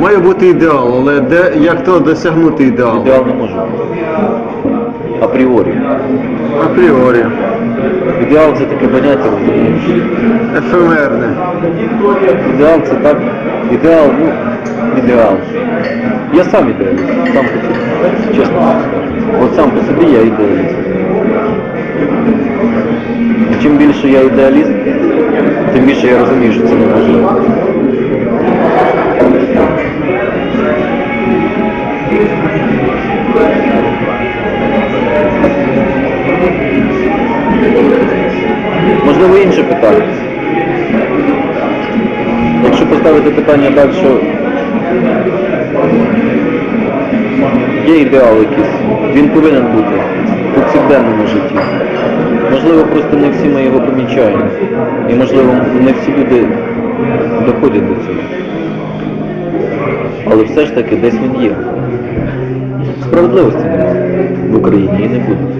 Має бути ідеал, але де, як то досягнути ідеалу? Ідеал не може бути. Апріорі. Апріорі. Ідеал це таке поняття? Ефемерне. Ідеал це так. Ідеал, ну, ідеал. Я сам ідеаліст, сам по собі. Чесно скажу. От сам по собі я ідеаліст. Чим більше я ідеаліст, тим більше я розумію, що це неможливо. Можливо, інше питання. Якщо поставити питання так, що є ідеал якийсь, він повинен бути у повсякденному житті. Можливо, просто не всі ми його помічаємо. І можливо, не всі люди доходять до цього. Але все ж таки десь він є. Справедливості немає в Україні і не буде.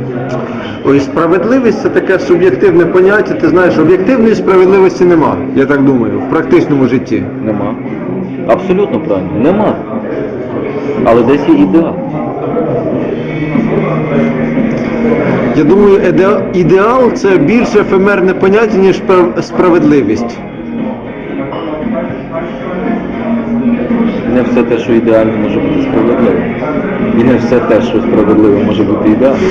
Ой, справедливість це таке суб'єктивне поняття. Ти знаєш, об'єктивної справедливості нема, я так думаю, в практичному житті. Нема. Абсолютно правильно. Нема. Але десь є ідеал. Я думаю, іде- ідеал це більш ефемерне поняття, ніж прав- справедливість. Не все те, що ідеально може бути справедливим. І не все те, що справедливе може бути ідеальним.